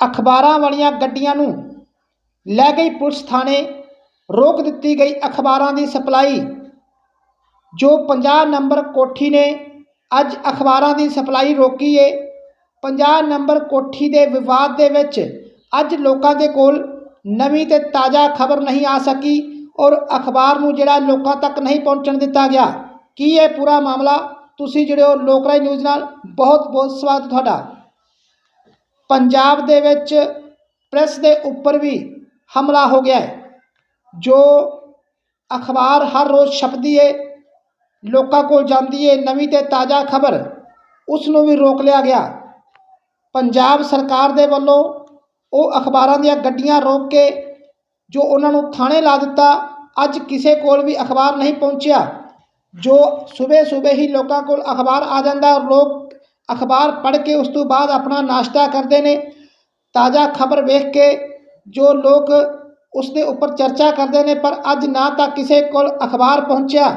ਅਖਬਾਰਾਂ ਵਾਲੀਆਂ ਗੱਡੀਆਂ ਨੂੰ ਲੈ ਗਈ ਪੁਲਿਸ ਥਾਣੇ, ਰੋਕ ਦਿੱਤੀ ਗਈ ਅਖਬਾਰਾਂ ਦੀ ਸਪਲਾਈ, ਜੋ 50 ਨੰਬਰ ਕੋਠੀ ਨੇ, ਅੱਜ ਅਖਬਾਰਾਂ ਦੀ ਸਪਲਾਈ ਰੋਕੀ ਏ। 50 ਨੰਬਰ ਕੋਠੀ ਦੇ ਵਿਵਾਦ ਦੇ ਵਿੱਚ ਅੱਜ ਲੋਕਾਂ ਦੇ ਕੋਲ ਨਵੀਂ ਤੇ ਤਾਜ਼ਾ ਖਬਰ ਨਹੀਂ ਆ ਸਕੀ ਔਰ ਅਖਬਾਰ ਨੂੰ ਜਿਹੜਾ ਲੋਕਾਂ ਤੱਕ ਨਹੀਂ ਪਹੁੰਚਣ ਦਿੱਤਾ ਗਿਆ। ਕੀ ਇਹ ਪੂਰਾ ਮਾਮਲਾ? ਤੁਸੀਂ ਜਿਹੜੇ ਹੋ ਲੋਕਰਾਈ ਨਿਊਜ਼ ਨਾਲ। ਬਹੁਤ ਬਹੁਤ ਸਵਾਗਤ ਤੁਹਾਡਾ। ਪੰਜਾਬ ਦੇ ਵਿੱਚ ਪ੍ਰੈਸ ਦੇ ਉੱਪਰ ਵੀ ਹਮਲਾ ਹੋ ਗਿਆ ਹੈ, ਜੋ ਅਖਬਾਰ ਹਰ ਰੋਜ਼ ਛਪਦੀ ਏ, ਲੋਕਾਂ ਕੋਲ ਜਾਂਦੀ ਏ, ਨਵੀਂ ਤੇ ਤਾਜ਼ਾ ਖਬਰ, ਉਸ ਨੂੰ ਵੀ ਰੋਕ ਲਿਆ ਗਿਆ। ਪੰਜਾਬ ਸਰਕਾਰ ਦੇ ਵੱਲੋਂ ਉਹ ਅਖਬਾਰਾਂ ਦੀਆਂ ਗੱਡੀਆਂ ਰੋਕ ਕੇ, ਜੋ ਉਹਨਾਂ ਨੂੰ ਥਾਣੇ ਲਾ ਦਿੱਤਾ, ਅੱਜ ਕਿਸੇ ਕੋਲ ਵੀ ਅਖਬਾਰ ਨਹੀਂ ਪਹੁੰਚਿਆ, ਜੋ ਸਵੇਰੇ ਸਵੇਰੇ ਹੀ ਲੋਕਾਂ ਕੋਲ ਅਖਬਾਰ ਆ ਜਾਂਦਾ ਔਰ ਲੋਕ ਅਖਬਾਰ ਪੜ੍ਹ ਕੇ ਉਸ ਤੋਂ ਬਾਅਦ ਆਪਣਾ ਨਾਸ਼ਤਾ ਕਰਦੇ ਨੇ। ਤਾਜ਼ਾ ਖਬਰ ਵੇਖ ਕੇ ਜੋ ਲੋਕ ਉਸ ਦੇ ਉੱਪਰ ਚਰਚਾ ਕਰਦੇ ਨੇ, ਪਰ ਅੱਜ ਨਾ ਤਾਂ ਕਿਸੇ ਕੋਲ ਅਖਬਾਰ ਪਹੁੰਚਿਆ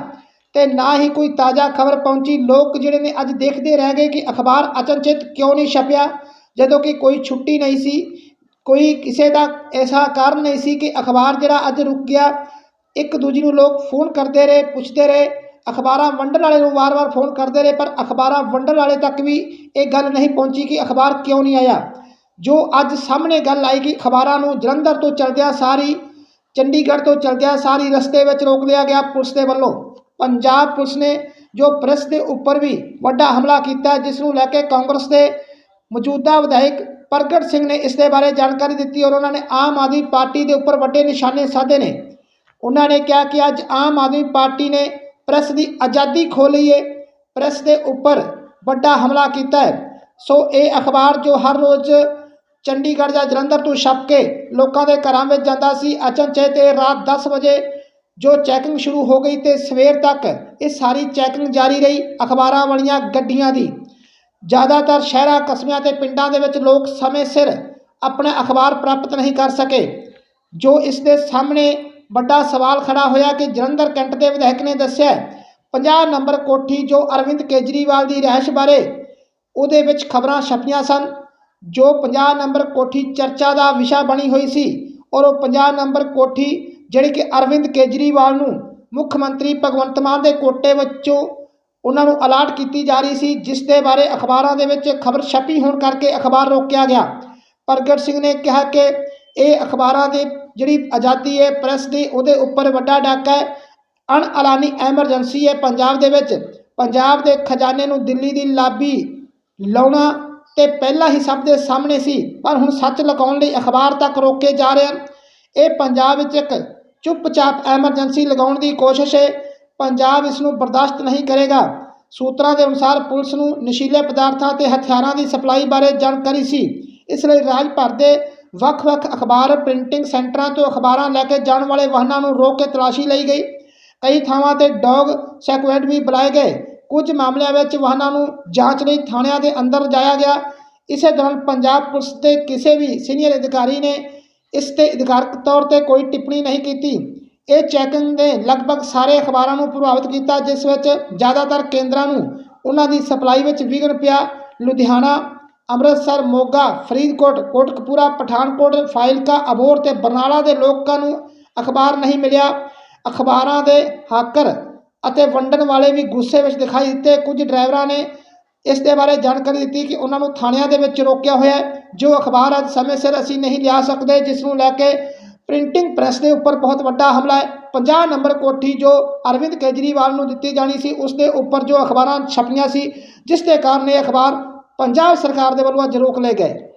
ਤੇ ਨਾ ਹੀ ਕੋਈ ਤਾਜ਼ਾ ਖਬਰ ਪਹੁੰਚੀ। ਲੋਕ ਜਿਹੜੇ ਨੇ ਅੱਜ ਦੇਖਦੇ ਰਹਿ ਗਏ ਕਿ ਅਖਬਾਰ ਅਚਨਚੇਤ ਕਿਉਂ ਨਹੀਂ ਛਪਿਆ, ਜਦੋਂ ਕਿ ਕੋਈ ਛੁੱਟੀ ਨਹੀਂ ਸੀ, ਕੋਈ ਕਿਸੇ ਦਾ ਐਸਾ ਕਾਰਨ ਨਹੀਂ ਸੀ ਕਿ ਅਖਬਾਰ ਜਿਹੜਾ ਅੱਜ ਰੁਕ ਗਿਆ। ਇੱਕ ਦੂਜੀ ਨੂੰ ਲੋਕ ਫੋਨ ਕਰਦੇ ਰਹੇ, ਪੁੱਛਦੇ ਰਹੇ ਅਖਬਾਰਾਂ ਵੰਡਣ ਵਾਲੇ ਨੂੰ ਵਾਰ-ਵਾਰ ਫੋਨ ਕਰਦੇ ਰਹੇ, ਪਰ ਅਖਬਾਰਾਂ ਵੰਡਣ ਵਾਲੇ ਤੱਕ ਵੀ ਇਹ ਗੱਲ ਨਹੀਂ ਪਹੁੰਚੀ ਕਿ ਅਖਬਾਰ ਕਿਉਂ ਨਹੀਂ ਆਇਆ। ਜੋ ਅੱਜ ਸਾਹਮਣੇ ਗੱਲ ਆਈ ਕਿ ਅਖਬਾਰਾਂ ਨੂੰ ਜਲੰਧਰ ਤੋਂ ਚਲਦਿਆਂ ਸਾਰੀ, ਚੰਡੀਗੜ੍ਹ ਤੋਂ ਚਲਦਿਆਂ ਸਾਰੀ ਰਸਤੇ ਵਿੱਚ ਰੋਕ ਲਿਆ ਗਿਆ ਪੁਲਿਸ ਦੇ ਵੱਲੋਂ। ਪੰਜਾਬ ਪੁਲਿਸ ਨੇ ਜੋ ਪ੍ਰੈਸ ਦੇ ਉੱਪਰ ਵੀ ਵੱਡਾ ਹਮਲਾ ਕੀਤਾ, ਜਿਸ ਨੂੰ ਲੈ ਕੇ ਕਾਂਗਰਸ ਦੇ ਮੌਜੂਦਾ ਵਿਧਾਇਕ ਪ੍ਰਗਟ ਸਿੰਘ ਨੇ ਇਸ ਦੇ ਬਾਰੇ ਜਾਣਕਾਰੀ ਦਿੱਤੀ ਔਰ ਉਹਨਾਂ ਨੇ ਆਮ ਆਦਮੀ ਪਾਰਟੀ ਦੇ ਉੱਪਰ ਵੱਡੇ ਨਿਸ਼ਾਨੇ ਸਾਧੇ ਨੇ। ਉਹਨਾਂ ਨੇ ਕਿਹਾ ਕਿ ਅੱਜ ਆਮ ਆਦਮੀ ਪਾਰਟੀ ਨੇ ਪ੍ਰੈਸ ਦੀ ਆਜ਼ਾਦੀ ਖੋਹ ਲਈ ਹੈ ਪ੍ਰੈਸ ਦੇ ਉੱਪਰ ਵੱਡਾ ਹਮਲਾ ਕੀਤਾ ਹੈ। ਸੋ ਇਹ ਅਖਬਾਰ ਜੋ ਹਰ ਰੋਜ਼ ਚੰਡੀਗੜ੍ਹ ਜਾਂ ਜਲੰਧਰ ਤੋਂ ਛਪ ਕੇ ਲੋਕਾਂ ਦੇ ਘਰਾਂ ਵਿੱਚ ਜਾਂਦਾ ਸੀ, ਅਚਨਚੇਤ ਇਹ ਰਾਤ 10 ਵਜੇ ਜੋ ਚੈਕਿੰਗ ਸ਼ੁਰੂ ਹੋ ਗਈ ਤੇ ਸਵੇਰ ਤੱਕ ਇਹ ਸਾਰੀ ਚੈਕਿੰਗ ਜਾਰੀ ਰਹੀ ਅਖਬਾਰਾਂ ਵਾਲੀਆਂ ਗੱਡੀਆਂ ਦੀ। ਜ਼ਿਆਦਾਤਰ ਸ਼ਹਿਰਾਂ, ਕਸਬਿਆਂ ਤੇ ਪਿੰਡਾਂ ਦੇ ਵਿੱਚ ਲੋਕ ਸਮੇਂ ਸਿਰ ਆਪਣਾ ਅਖਬਾਰ ਪ੍ਰਾਪਤ ਨਹੀਂ ਕਰ ਸਕੇ। ਜੋ ਇਸ ਦੇ ਸਾਹਮਣੇ ਵੱਡਾ ਸਵਾਲ ਖੜਾ ਹੋਇਆ ਕਿ ਜਲੰਧਰ ਕੈਂਟ ਦੇ ਵਿਧਾਇਕ ਨੇ ਦੱਸਿਆ 50 ਨੰਬਰ ਕੋਠੀ ਜੋ ਅਰਵਿੰਦ ਕੇਜਰੀਵਾਲ ਦੀ ਰਹਿਸ਼ ਬਾਰੇ, ਉਹਦੇ ਵਿੱਚ ਖਬਰਾਂ ਛਪੀਆਂ ਸਨ, ਜੋ 50 ਨੰਬਰ ਕੋਠੀ ਚਰਚਾ ਦਾ ਵਿਸ਼ਾ ਬਣੀ ਹੋਈ ਸੀ ਔਰ ਉਹ 50 ਨੰਬਰ ਕੋਠੀ ਜਿਹੜੀ ਕਿ ਅਰਵਿੰਦ ਕੇਜਰੀਵਾਲ ਨੂੰ ਮੁੱਖ ਮੰਤਰੀ ਭਗਵੰਤ ਮਾਨ ਦੇ ਕੋਟੇ ਵਿੱਚੋਂ ਉਹਨਾਂ ਨੂੰ ਅਲਾਟ ਕੀਤੀ ਜਾ ਰਹੀ ਸੀ, ਜਿਸ ਦੇ ਬਾਰੇ ਅਖਬਾਰਾਂ ਦੇ ਵਿੱਚ ਖਬਰ ਛਪੀ ਹੋਣ ਕਰਕੇ ਅਖਬਾਰ ਰੋਕਿਆ ਗਿਆ। ਪ੍ਰਗਟ ਸਿੰਘ ਨੇ ਕਿਹਾ ਕਿ ਇਹ ਅਖਬਾਰਾਂ ਦੇ ਜਿਹੜੀ ਆਜ਼ਾਦੀ ਹੈ ਪ੍ਰੈਸ ਦੀ, ਉਹਦੇ ਉੱਪਰ ਵੱਡਾ ਡਾਕਾ ਹੈ। ਅਣ ਐਲਾਨੀ ਐਮਰਜੈਂਸੀ ਹੈ ਪੰਜਾਬ ਦੇ ਵਿੱਚ। ਪੰਜਾਬ ਦੇ ਖਜ਼ਾਨੇ ਨੂੰ ਦਿੱਲੀ ਦੀ ਲਾਬੀ ਲਾਉਣਾ ਤੇ ਪਹਿਲਾਂ ਹੀ ਸਭ ਦੇ ਸਾਹਮਣੇ ਸੀ, ਪਰ ਹੁਣ ਸੱਚ ਲਗਾਉਣ ਲਈ ਅਖਬਾਰ ਤੱਕ ਰੋਕੇ ਜਾ ਰਹੇ ਹਨ। ਇਹ ਪੰਜਾਬ ਵਿੱਚ ਇੱਕ ਚੁੱਪਚਾਪ ਐਮਰਜੈਂਸੀ ਲਗਾਉਣ ਦੀ ਕੋਸ਼ਿਸ਼ ਹੈ। ਪੰਜਾਬ ਇਸ ਨੂੰ ਬਰਦਾਸ਼ਤ ਨਹੀਂ ਕਰੇਗਾ। ਸੂਤਰਾਂ ਦੇ ਅਨੁਸਾਰ ਪੁਲਿਸ ਨੂੰ ਨਸ਼ੀਲੇ ਪਦਾਰਥਾਂ ਤੇ ਹਥਿਆਰਾਂ ਦੀ ਸਪਲਾਈ ਬਾਰੇ ਜਾਣਕਾਰੀ ਸੀ। ਇਸ ਲਈ ਰਾਜ ਭਰ ਦੇ ਵੱਖ-ਵੱਖ ਅਖਬਾਰ ਪ੍ਰਿੰਟਿੰਗ ਸੈਂਟਰਾਂ ਤੋਂ ਅਖਬਾਰਾਂ ਲੈ ਕੇ ਜਾਣ ਵਾਲੇ ਵਾਹਨਾਂ ਨੂੰ ਰੋਕ ਕੇ ਤਲਾਸ਼ੀ ਲਈ ਗਈ। ਕਈ ਥਾਵਾਂ ਤੇ ਡੌਗ ਸੈਕੁਐਡ ਵੀ ਬੁਲਾਏ ਗਏ। ਕੁਝ ਮਾਮਲਿਆਂ ਵਿੱਚ ਵਾਹਨਾਂ ਨੂੰ ਜਾਂਚ ਲਈ ਥਾਣਿਆਂ ਦੇ ਅੰਦਰ ਜਾਇਆ ਗਿਆ। ਇਸੇ ਦੌਰਾਨ ਪੰਜਾਬ ਪੁਲਿਸ ਦੇ ਕਿਸੇ ਵੀ ਸੀਨੀਅਰ ਅਧਿਕਾਰੀ ਨੇ ਇਸ ਤੇ ਅਧਿਕਾਰਕ ਤੌਰ ਤੇ ਕੋਈ ਟਿੱਪਣੀ ਨਹੀਂ ਕੀਤੀ। ਇਹ ਚੈਕਿੰਗ ਨੇ ਲਗਭਗ ਸਾਰੇ ਅਖਬਾਰਾਂ ਨੂੰ ਪ੍ਰਭਾਵਿਤ ਕੀਤਾ, ਜਿਸ ਵਿੱਚ ਜ਼ਿਆਦਾਤਰ ਕੇਂਦਰਾਂ ਨੂੰ ਉਹਨਾਂ ਦੀ ਸਪਲਾਈ ਵਿੱਚ ਵਿਘਨ ਪਿਆ। ਲੁਧਿਆਣਾ ਅੰਮ੍ਰਿਤਸਰ, ਮੋਗਾ, ਫਰੀਦਕੋਟ, ਕੋਟਕਪੂਰਾ, ਪਠਾਨਕੋਟ ਫਾਇਲਕਾ ਅਬੋਰ ਤੇ ਬਰਨਾਲਾ ਦੇ ਲੋਕਾਂ ਨੂੰ ਅਖਬਾਰ ਨਹੀਂ ਮਿਲਿਆ। ਅਖਬਾਰਾਂ ਦੇ ਹਾਕਰ ਅਤੇ ਵੰਡਣ ਵਾਲੇ ਵੀ ਗੁੱਸੇ ਵਿੱਚ ਦਿਖਾਈ ਦਿੱਤੇ। ਕੁਝ ਡਰਾਈਵਰਾਂ ਨੇ ਇਸ ਦੇ ਬਾਰੇ ਜਾਣਕਾਰੀ ਦਿੱਤੀ ਕਿ ਉਹਨਾਂ ਨੂੰ ਥਾਣਿਆਂ ਦੇ ਵਿੱਚ ਰੋਕਿਆ ਹੋਇਆ ਜੋ ਅਖਬਾਰ ਅੱਜ ਸਮੇਂ ਸਿਰ ਅਸੀਂ ਨਹੀਂ ਲਿਆ ਸਕਦੇ, ਜਿਸ ਨੂੰ ਲੈ ਕੇ ਪ੍ਰਿੰਟਿੰਗ ਪ੍ਰੈਸ ਦੇ ਉੱਪਰ ਬਹੁਤ ਵੱਡਾ ਹਮਲਾ ਹੈ। 50 ਨੰਬਰ ਕੋਠੀ ਜੋ ਅਰਵਿੰਦ ਕੇਜਰੀਵਾਲ ਨੂੰ ਦਿੱਤੀ ਜਾਣੀ ਸੀ, ਉਸ ਦੇ ਉੱਪਰ ਜੋ ਅਖਬਾਰਾਂ ਛਪੀਆਂ ਸੀ, ਜਿਸ ਦੇ ਕਾਰਨ ਇਹ ਅਖਬਾਰ ਪੰਜਾਬ ਸਰਕਾਰ ਦੇ ਵੱਲੋਂ ਅੱਜ ਰੋਕ ਲਏ ਗਏ।